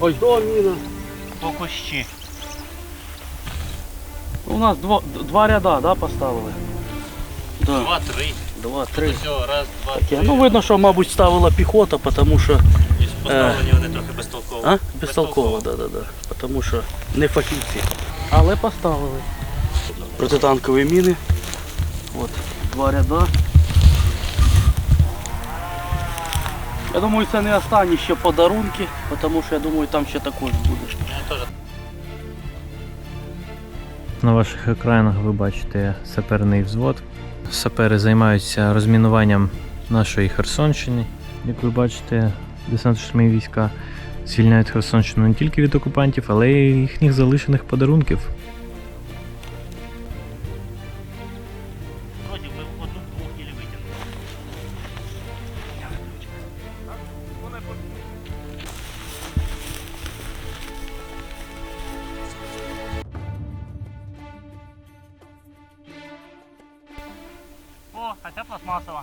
Ось до міна. По кущі. У нас два, два ряда, да, поставили? Да. Два-три. Два, три. Все, раз, два, Таке. три. Ну видно, що, мабуть, ставила піхота, тому що. І поставлені вони трохи безтолково. А? Безтолково, да, да, да. Тому що не фахівці. Але поставили. Протитанкові міни. От, два ряда. Я думаю, це не останні ще подарунки, тому що я думаю, там ще також буде. На ваших екранах ви бачите саперний взвод. Сапери займаються розмінуванням нашої Херсонщини. Як ви бачите, десантно-штурмові війська звільняють Херсонщину не тільки від окупантів, але й їхніх залишених подарунків. О, а ця пластмасова.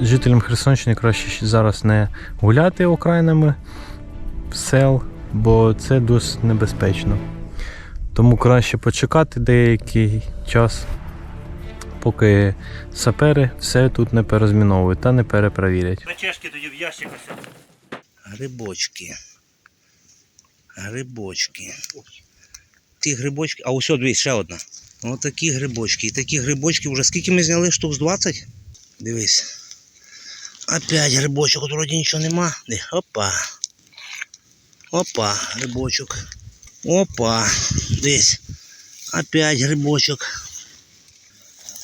Жителям Херсонщини краще зараз не гуляти окраїнами сел, бо це досить небезпечно. Тому краще почекати деякий час, поки сапери все тут не перезміновують та не перепровірять. Печешки тоді в ящик ось. Грибочки. Грибочки. Ті грибочки. А ось дивись, ще одна. Отакі грибочки. І такі грибочки вже скільки ми зняли? Штук з 20? Дивись. Опять грибочок, от вроді нічого нема. Опа. Опа, грибочок. Опа. Дивись. Опять грибочок.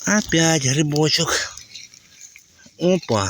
Опять грибочок. Опа.